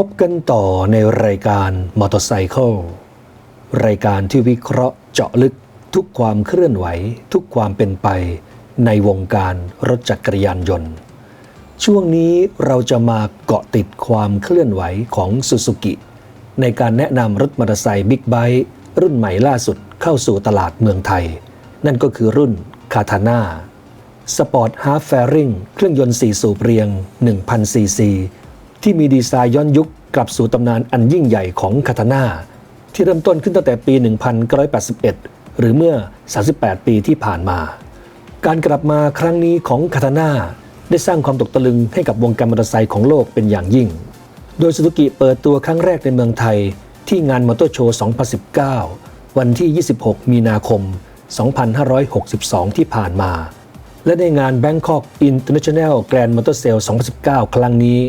พบกันต่อในรายการมอเตอร์ไซค์รายการที่วิเคราะห์เจาะลึกทุกความเคลื่อนไหว ทุกความเป็นไป ในวงการรถจักรยานยนต์ ช่วงนี้เราจะมาเกาะติดความเคลื่อนไหวของซูซูกิในการแนะนำรถมอเตอร์ไซค์บิ๊กไบค์รุ่นใหม่ล่าสุดเข้าสู่ตลาดเมืองไทย นั่นก็คือรุ่นคาทาน่าสปอร์ตฮาร์ฟแฟริงเครื่องยนต์4สูบเรียง1,000ซีซี ที่มีดีไซน์ย้อนยุคกลับสู่ตำนานอันยิ่งใหญ่ของคาทาน่าที่เริ่มต้นขึ้นตั้งแต่ปี 1981 หรือเมื่อ 38 ปีที่ผ่านมา การกลับมาครั้งนี้ของคาทาน่าได้สร้างความตกตะลึงให้กับวงการมอเตอร์ไซค์ของโลกเป็นอย่างยิ่ง โดยสุ zu กิเปิดตัวครั้งแรกในเมืองไทย ที่งานมอเตอร์โชว์ 2019 วันที่ 26 มีนาคม 2562 ที่ผ่านมา และในงาน Bangkok International Grand Motor Sale 2019 ครั้งนี้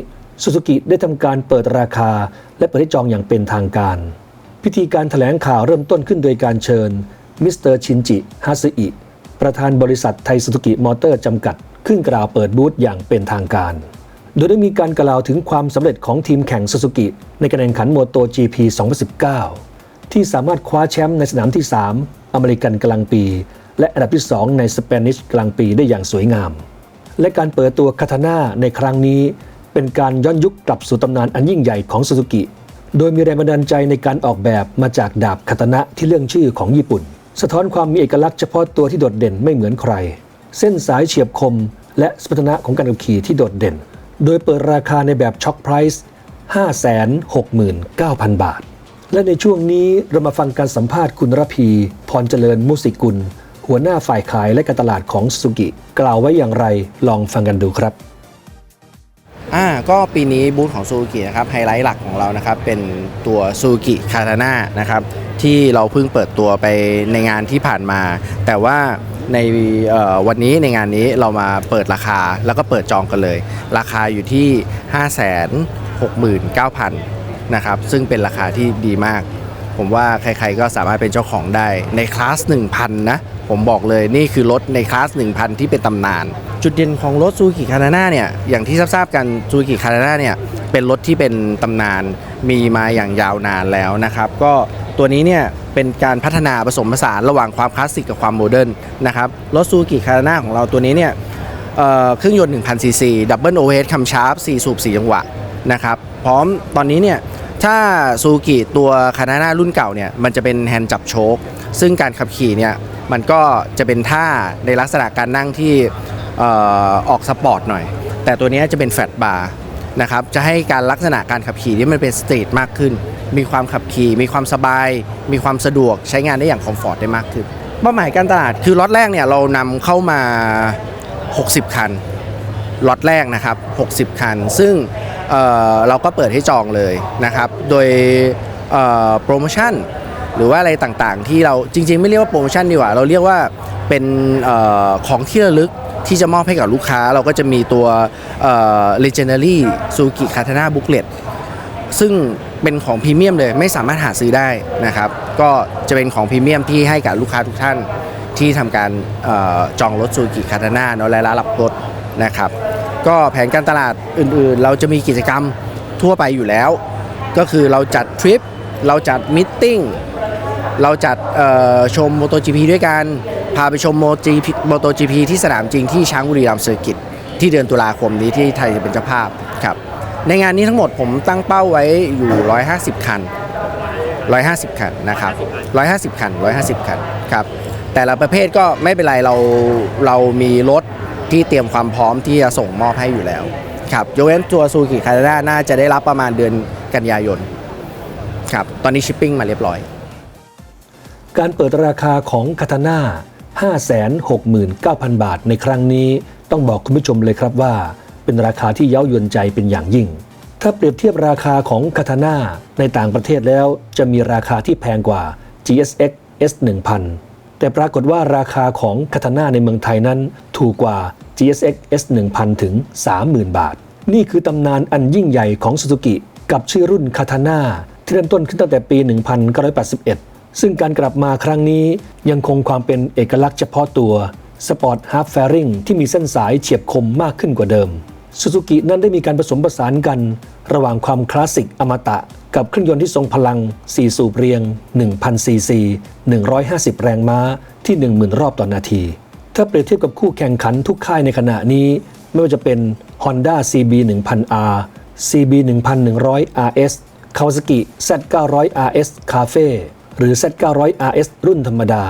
สุ zu กิได้ทำการเปิดราคา และเปิดให้จองอย่างเป็นทางการ พิธีการถแถลงข่าวเริ่มต้นขึ้นโดยการเชิญมิสเตอร์ชินจิฮาซึอิประธานบริษัทไทยสุ zu กิมอเตอร์จำกัด ขึ้นกล่าวเปิดบูธอย่างเป็นทางการ โดยได้มีการกล่าวถึงความสำเร็จของทีมแข่งซูซูกิในการแข่งขันโมโต GP 2019 ที่สามารถคว้าแชมป์ในสนามที่ 3 อเมริกันกลางปี และอันดับที่ 2 ในสเปนิชกลางปีได้อย่างสวยงาม และการเปิดตัวคาทาน่าในครั้งนี้ เป็นการย้อนยุคกลับสู่ตำนานอันยิ่งใหญ่ของซูซูกิ โดยมีแรงบันดาลใจในการออกแบบมาจากดาบคาตนะที่เรื่องชื่อของญี่ปุ่น สะท้อนความมีเอกลักษณ์เฉพาะตัวที่โดดเด่นไม่เหมือนใคร เส้นสายเฉียบคม และสมรรถนะของการขับขี่ที่โดดเด่น โดยเปิดราคาในแบบช็อคไพรส์569,000 บาท และในช่วงนี้เรามาฟังการสัมภาษณ์คุณรพีพรเจริญมุสิกุล หัวหน้าฝ่ายขายและการตลาดของซูซูกิ กล่าวไว้อย่างไรลองฟังกันดูครับ อ่าก็ปีนี้บูธของซูซูกินะครับไฮไลท์หลักของเรานะครับเป็นตัวซูซูกิคา t าน่านะครับที่เราเพิ่งเปิดตัวไปในงานที่ผ่านมา แต่ว่าในวันนี้ในงานนี้เรามาเปิดราคาแล้วก็เปิดจองกันเลย ราคาอยู่ที่ 569,000นะครับซึ่งเป็นราคาที่ดีมาก ผมว่าใครๆก็สามารถเป็นเจ้าของได้ในคลาส 1,000 นะ ผมบอกเลยนี่คือรถในคลาส 1,000 ที่เป็นตำนาน จุดเด่นของรถซูกิคา t าน่าเนี่ย อย่างที่ทราบกันซูกิคา t าน่าเนี่ย เป็นรถที่เป็นตำนานมีมาอย่างยาวนานแล้วนะครับ ก็ตัวนี้เนี่ยเป็นการพัฒนาผสมผสานระหว่างความคลาสสิกกับความโมเดิร์นนะครับรถซูกิคา t าน่าของเราตัวนี้เนี่ยเเครื่องยนต์ 1,000 ซีซีดับเบิลโอเวอร์คัมชาร์ป4สูบ4จังหวะนะครับพร้อมตอนนี้เนี่ย ถ้าซูกิตัวคานาน่ารุ่นเก่าเนี่ยมันจะเป็นแฮนด์จับโชคซึ่งการขับขี่เนี่ยมันก็จะเป็นท่าในลักษณะการนั่งที่ออออกสปอร์ตหน่อย แต่ตัวนี้จะเป็นแฟลตบาร์นะครับจะให้การลักษณะการขับขี่ที่มันเป็นสตรีทมากขึ้น มีความขับขี่ มีความสบาย มีความสะดวกใช้งานได้อย่างคอมฟอร์ตได้มากขึ้นเป้าหมายการตลาดคือล็อตแรกเนี่ยเรานำเข้ามา 60 คันล็อตแรกนะครับ 60 คัน ซึ่ง เเราก็เปิดให้จองเลยนะครับ โดยโปรโมชั่นหรือว่าอะไรต่างๆ ที่เราจริง ๆ ไม่เรียกว่าโปรโมชั่นดีกว่า เราเรียกว่าเป็นออของที่ระลึกที่จะมอบให้กับลูกค้าเราก็จะมีตัวเอ่อ Legendary Suzuki Katana Booklet ซึ่งเป็นของพรีเมียมเลยไม่สามารถหาซื้อได้นะครับ ก็จะเป็นของพรีเมียมที่ให้กับลูกค้าทุกท่านที่ทำการออจองรถซูกิคาตาน่าเนาะและรับรถนะครับ ก็แผนการตลาดอื่นๆ เราจะมีกิจกรรมทั่วไปอยู่แล้ว ก็คือเราจัดทริป เราจัดมิทติ้งเราจัดเอ่อชม MotoGP ด้วยกัน พาไปชม MotoGP MotoGP ที่สนามจริงที่ช้างบุรีรัมย์เซอร์กิตที่เดือนตุลาคมนี้ที่ไทยจะเป็นเจ้าภาพครับในงานนี้ทั้งหมดผมตั้งเป้าไว้อยู่ 150 คัน 150 คันนะครับ 150 คัน 150 คันครับแต่ละประเภทก็ไม่เป็นไรเราเรามีรถ ที่เตรียมความพร้อมที่จะส่งมอบให้อยู่แล้วครับยกเว้นตัวซูกิคาร์ด้าน่าจะได้รับประมาณเดือนกันยายนครับตอนนี้ชิปปิ้งมาเรียบร้อย การเปิดราคาของคาตาน่า569,000 บาทในครั้งนี้ ต้องบอกคุณผู้ชมเลยครับว่า เป็นราคาที่เย้ายวนใจเป็นอย่างยิ่ง ถ้าเปรียบเทียบราคาของคาตาน่าในต่างประเทศแล้วจะมีราคาที่แพงกว่า GSX S1000 แต่ปรากฏว่าราคาของคาตาน่าในเมืองไทยนั้นถูกกว่า GSX S1000 ถึง 30,000 บาท นี่คือตำนานอันยิ่งใหญ่ของซูซูกิกับชื่อรุ่นคาตาน่าที่เริ่มต้นขึ้นตั้งแต่ปี 1981 ซึ่งการกลับมาครั้งนี้ยังคงความเป็นเอกลักษณ์เฉพาะตัวสปอร์ตฮาร์ฟแฟริงที่มีเส้นสายเฉียบคมมากขึ้นกว่าเดิม ซูซูกินั้นได้มีการผสมผสานกัน ระหว่างความคลาสสิกอมตะ กับเครื่องยนต์ที่ทรงพลัง 4 สูบเรียง 1,000ซีซี150 แรงม้าที่ 10,000 รอบต่อนนาที ถ้าเปรียบเทียบกับคู่แข่งขันทุกค่ายในขณะนี้ ไม่ว่าจะเป็น Honda CB 1000R CB 1100 RS Kawasaki Z900 RS Cafe หรือ Z900 RS รุ่นธรรมดา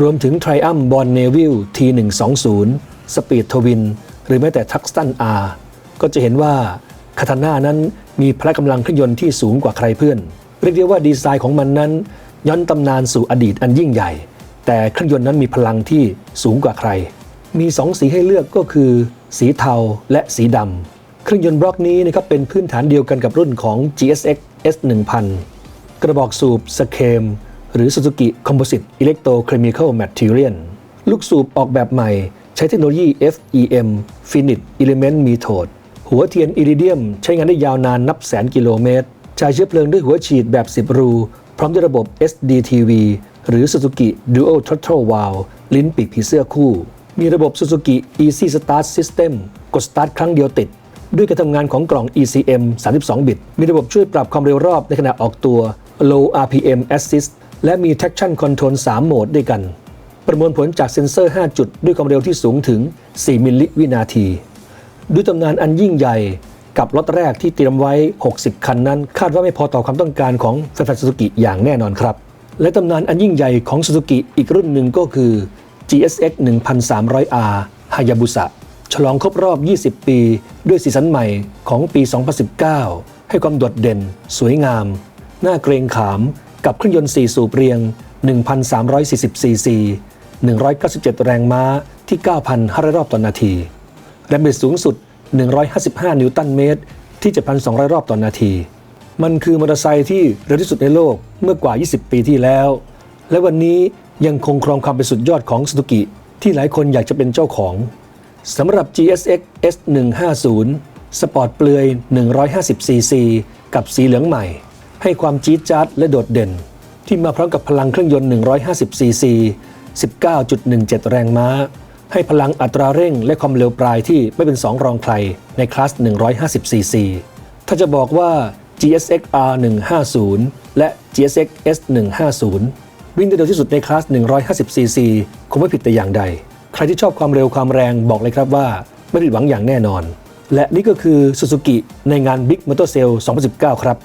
รวมถึง Triumph Bonneville T120 Speed Twin หรือแม้แต่ Tucson R ก็จะเห็นว่าคาตาน่านั้นมีพละกำลังเครื่องยนต์ที่สูงกว่าใครเพื่อน เรียกได้ว่าดีไซน์ของมันนั้น ย้อนตำนานสู่อดีตอันยิ่งใหญ่ แต่เครื่องยนต์นั้นมีพลังที่สูงกว่าใคร มีสองสีให้เลือกก็คือ สีเทาและสีดำเครื่องยนต์บล็อกนี้นะครับเป็นพื้นฐานเดียวกันกับรุ่นของ GSX S1000 กระบอกสูบสเคมหรือ Suzuki Composite Electrochemical Material ลูกสูบออกแบบใหม่ ใช้เทคโนโลยี FEM Finite Element Method หัวเทียนอิริเดียม ใช้งานได้ยาวนานนับแสนกิโลเมตร ใช้เชื้อเพลิงด้วยหัวฉีดแบบ 10 รู พร้อมด้วยระบบ SDTV หรือ Suzuki Dual Throttle Valve ลิ้นปีกผีเสื้อคู่ มีระบบ Suzuki Easy Start System กดสตาร์ทครั้งเดียวติด ด้วยการทำงานของกล่อง ECM 32 บิต มีระบบช่วยปรับความเร็วรอบในขณะออกตัว Low RPM Assist และมี Traction Control 3 โหมดด้วยกัน ประมวลผลจากเซ็นเซอร์ 5 จุด ด้วยความเร็วที่สูงถึง 4 มิลลิวินาที ด้วยตำนานอันยิ่งใหญ่กับรถแรกที่เตรียมไว้ 60 คันนั้น คาดว่าไม่พอต่อความต้องการของแฟนซูซูกิอย่างแน่นอนครับ และตำนานอันยิ่งใหญ่ของซูซูกิอีกรุ่นหนึ่งก็คือ GSX 1300R Hayabusa ฉลองครบรอบ 20 ปี ด้วยสีสันใหม่ของปี 2019 ให้ความโดดเด่น สวยงาม น่าเกรงขาม กับเครื่องยนต์ 4 สูบเรียง 1,340 ซีซี 197 แรงม้าที่ 9,500 รอบต่อนนาที แรงบิดสูงสุด 155 นิวตันเมตร ที่ 7,200 รอบต่อนนาที มันคือมอเตอร์ไซค์ที่เร็วที่สุดในโลกเมื่อกว่า 20 ปีที่แล้ว และวันนี้ยังคงครองความเป็นสุดยอดของสุ z ุกิที่หลายคนอยากจะเป็นเจ้าของสำหรับ GSX S150 สปอร์ตเปลือย 150cc กับสีเหลืองใหม่ ให้ความจี๊ดจ๊าดและโดดเด่น ที่มาพร้อมกับพลังเครื่องยนต์ 150cc 19.17 แรงม้า ให้พลังอัตราเร่งและความเร็วปลายที่ไม่เป็นสองรองใครในคลาส 150cc ถ้าจะบอกว่า GSX R150 และ GSX S150 วิ่งได้เร็วที่สุดในคลาส 150cc คงไม่ผิดแต่อย่างใด ใครที่ชอบความเร็วความแรงบอกเลยครับว่าไม่ผิดหวังอย่างแน่นอน และนี่ก็คือ Suzuki ในงาน Big Motor Sale 2019 ครับ